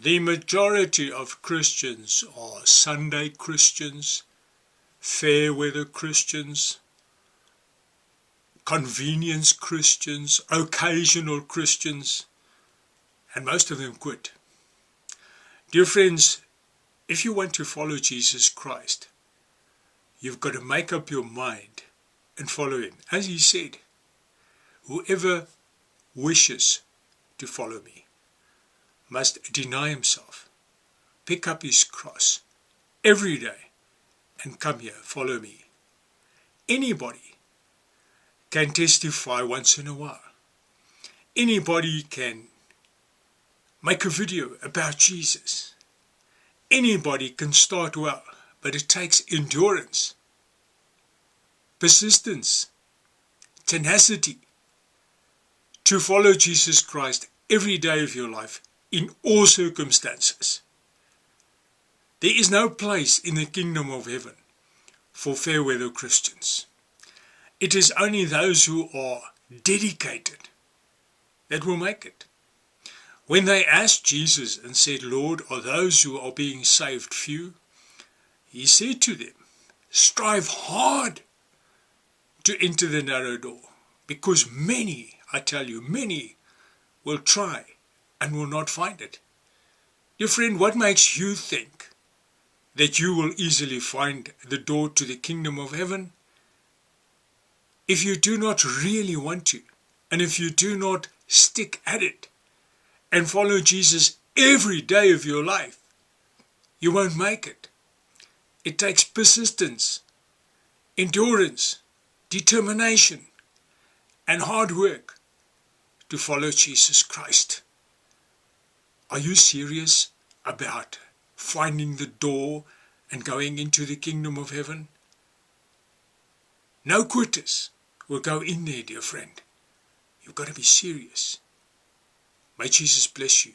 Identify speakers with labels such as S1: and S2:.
S1: The majority of Christians are Sunday Christians, fair weather Christians, convenience Christians, occasional Christians, and most of them quit. Dear friends, if you want to follow Jesus Christ, you've got to make up your mind and follow him. As he said, whoever wishes to follow me must deny himself, pick up his cross every day and come here, follow me. Anybody can testify once in a while. Anybody can make a video about Jesus. Anybody can start well, but it takes endurance, persistence, tenacity to follow Jesus Christ every day of your life in all circumstances. There is no place in the kingdom of heaven for fair weather Christians. It is only those who are dedicated that will make it. When they asked Jesus and said, Lord, are those who are being saved few? He said to them, strive hard to enter the narrow door, because many, I tell you, many will try and will not find it. Dear friend, what makes you think that you will easily find the door to the kingdom of heaven? if you do not really want to, and if you do not stick at it and follow Jesus every day of your life, you won't make it. It takes persistence, endurance, determination, and hard work to follow Jesus Christ. Are you serious about finding the door and going into the kingdom of heaven? No quitters will go in there, dear friend. You've got to be serious. May Jesus bless you.